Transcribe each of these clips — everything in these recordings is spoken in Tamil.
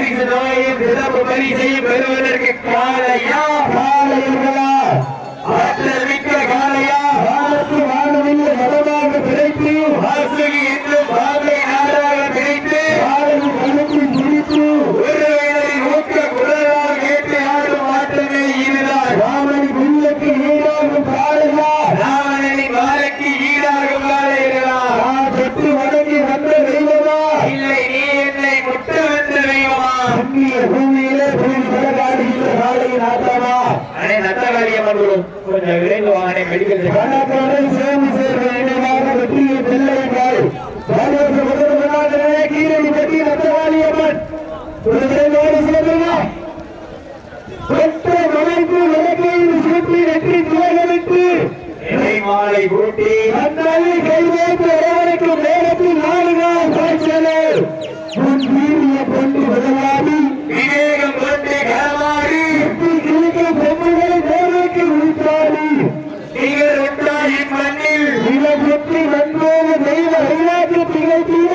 பரிசு நோயை பிறப்பு பரிசை பெறுவதற்கு காலையா காலையா விரைந்தோடு சிலம்புங்க பெற்ற மலைக்கு விளக்கையில் சுற்றி வெற்றி மாலை அந்நாளை கைவேற்று நேரத்தில் திகழ்த்தீர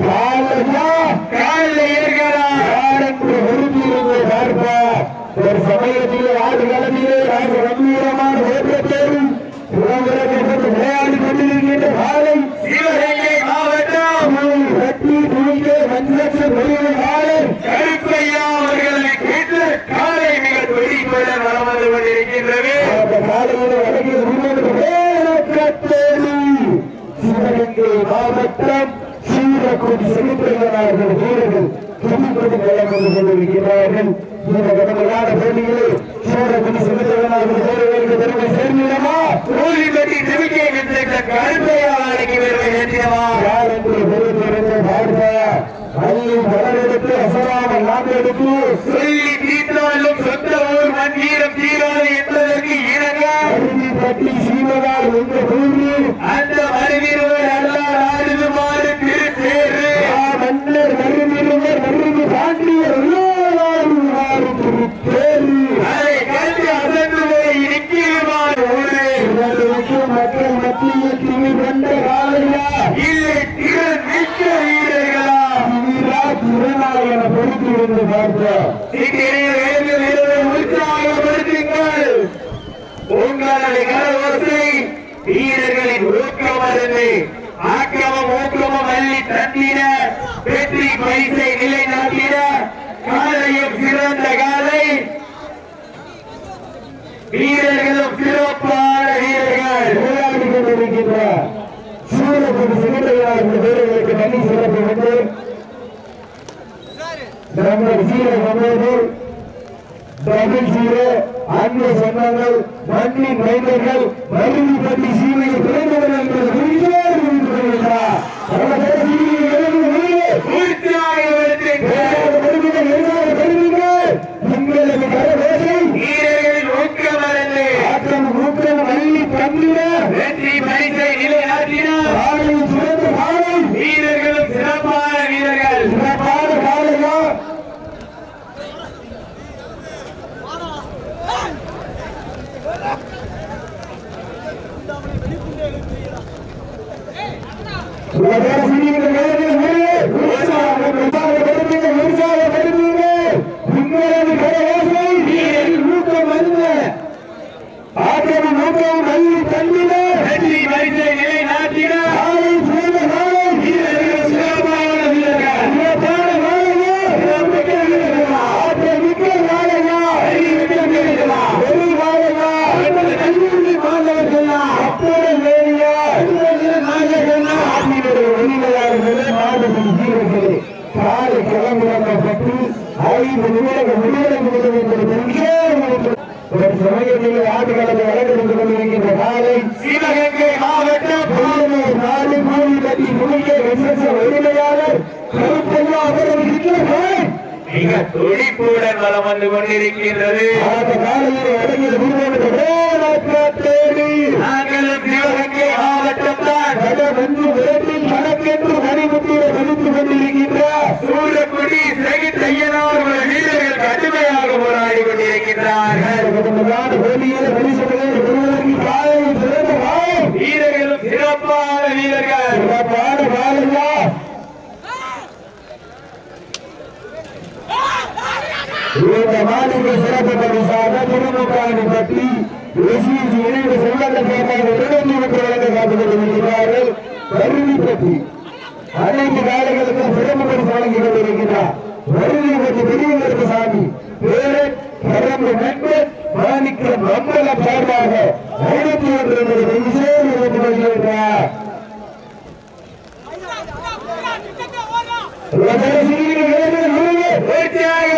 காலையா காலில் பார்ப்பா ஒரு சமயத்திலே ஆடு களத்திலே ராஜ கம்பீரமான ஓட்டத்தேரும் உறவுகளுக்கு விளையாடி கொண்டிருக்கின்ற காலை சிவகங்கை மாவட்டம் கட்டி துணிக்க மஞ்சள் வெளியே காலை கருப்பையா அவர்களை கேட்டு காலை மிக துடிப்புடன் வளம் வந்து கொண்டிருக்கின்றது அந்த காலையில் வடக்கில் முன்னோடு வேலக்கத்தேரி சிவகங்கை மாவட்டம் சீரக்குடி செலுத்துகிறார்கள் வீரர்கள் துணிப்படி களம் கொண்டு கொண்டிருக்கிறார்கள். இந்த கடமையான போட்டியிலே சீரக்குடி செலுத்துகிறார்கள் வீரர்களுக்கு பெருமை சேர்ந்திடமா ஊழிபட்டி நம்பிக்கை பெற்ற கருப்பையா நாளைக்கு பெருமை ஏற்றியவா யார் என்று பொறுத்திருந்த பார்ப்பாயா அள்ளி வளரெடுத்து அசராமல் நாட்டெடுத்து சொல்லி தீர்த்தாலும் சொந்த ஊர் மண் வீரம் தீராது என்பதற்கு இணங்க அருவி பட்டி சீமகால் என்ற பூமி அந்த மறுவீரர் பொறுத்திருந்து பார்ப்போம் உற்சாகப்படுத்துங்கள் உங்களது கரவசை வீரர்களின் ஊக்கம் அருந்து. ஆக்கிரமம் ஊக்கமும் அள்ளி தந்திட வெற்றி பரிசை நிலைநாட்டிட காலையும் சிறந்த காலை. வீரர்களும் சிறப்பான வீரர்கள். விளையாடி கொண்டிருக்கின்ற வீரர்களுக்கு நன்றி சிறப்பு வந்து நம்பர் ஜீரோ சமூக டபுள் ஜீரோ அன்பு சொந்தங்கள் மண்ணின் மைந்தர்கள் மருவிப்பட்டி சீமையை பிறந்தவர் என்பது குறித்தே புரிந்து கொள்கிறார் அவர்கள் சீமையை எழுதி வெளியே உற்சாகப்படுத்துங்கள் பெருமிகள் எழுதாத பெருமிகள் உங்களுக்கு கரவேசை வீரர்களின் ஊக்கம் அருந்து ஆக்கம் ஊக்கம் அள்ளி தந்திட வெற்றி பரிசை நிலைநாட்டினார் காலையில் சிறந்த காலை வீரர்களும் சிறப்பான வீரர்கள் சிறப்பான காலையா உலக சிறிய நேரத்தில் உள்ளே உற்சாக உற்சாக பெருமிக உற்சாக பெருமிக உங்களது கரவேசை வீரரில் ஊக்கம் அல்ல ஆக்கம் ஊக்கம் அள்ளி தந்திட வெற்றி பரிசை நிலைநாட்டினார் மாணவர்கள் வீரர்களே காலை கிளம்பி ஐந்து நிமிடங்கள் என்பது ஒரு சமயத்தில் ஆட்டுக்களத்தை வளர்ந்து கொண்டிருக்கின்ற காலை சிவகங்கை புல்லனூர் நாடு மூடி கட்டி முடிக்க எஸ்எஸ் உரிமையாளர் கருப்பையா அவர்கள் மிக துடிப்புடன் வலம் வந்து கொண்டிருக்கின்றது. அந்த காலையில் அடங்கிய குருவனுக்கு வேலாற்றேடி நாங்களும் சிவகங்கை மாவட்டம் தான் பல வந்து விரட்டில் கணக்கென்று மணிமுத்திர மதித்து கொண்டிருக்கின்றார் சூரக்குடி சகித் ஐயனார் உள்ள வீரர்கள் கடுமையாக போராடி கொண்டிருக்கின்றார்கள் முதலான போட்டியில் பரிசுகளை குருவனுக்கு காலையில் சிறந்த காலை வீரர்களும் சிறப்பான வீரர்கள் சிறப்பான காலையா சிறப்பு பரிசாக திருமுகாணி பட்டி எஸ்இஜி இணைந்து செல்வங்கள் சார்பாக இரண்டாயிரத்தி வழங்க காத்துக் கொண்டிருக்கிறார்கள் கருவிப்பட்டி அனைத்து காலைகளுக்கும் சிறப்பு பரிசு வழங்கி கொண்டிருக்கிறார் வருகைப்பட்டி பெரியவருக்கு சாமி பேரன் பரம்பு நண்பன் மாணிக்கம் மம்பலம் சார்பாக ஐநூத்தி ஒன்று என்பது விசேஷ வருகிறார் உற்சாகப்படுத்துங்கள்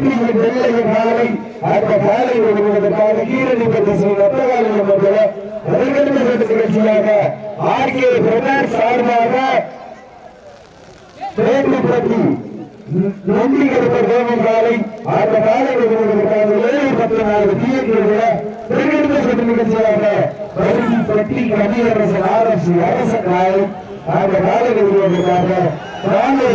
வெற்றியின் அந்த காலை ஒருவதற்காக கீரணி பற்றி ஸ்ரீ ரத்தகாலி அவர்கள் ஆர் கே பிரதார் சார்பாக வேட்டுப்பட்டி நம்பிக்கை காலை அந்த காலை ஒருவதற்காக ஏழு பத்து நாலு தீயத்திலுள்ள பெருங்கெடுத்த சுற்று நிகழ்ச்சியாக பட்டி கவியரசன் ஆர் அரச காலை அந்த காலை ஒருவதற்காக நான்கு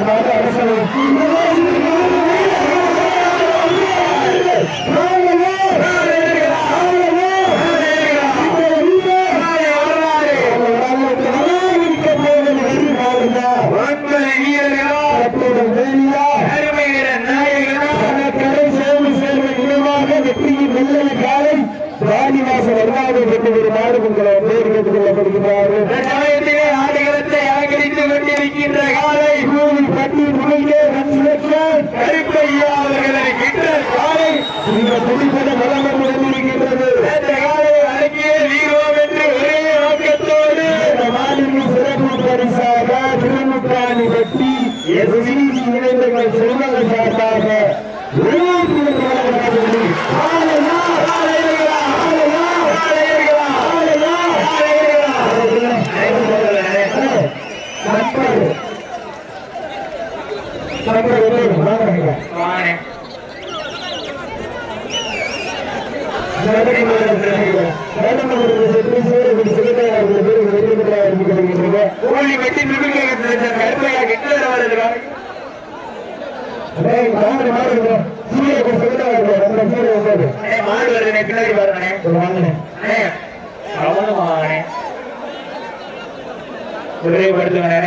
கொண்டு ஒரு நாடு உங்களை பேர் கேட்டுக் கொள்ளப்படுகிறார்கள் சமயத்திலே ஆடுகளத்தை கொண்டிருக்கின்ற காலை கூலி பட்டி கன்ஸ்ட்ரக்ஷன் கருப்பையா அவர்களை காலை இந்த துடிப்பட கொண்டிருக்கின்றது அந்த காலை வீரோம் என்று ஒரே நோக்கத்தோடு இந்த மாநில சிறப்பு பரிசாக திருமுட்டாணி வெட்டி எஸ்சிசி இளைஞர்கள் செல்வங்கள் சார்பாக கோழி வெட்டி நுணுக்க கருப்பையா கிட்ட வருது மாடு வருது பின்னாடி பாருங்க அவனும் வாங்கினேன் விரைவுபடுத்துங்க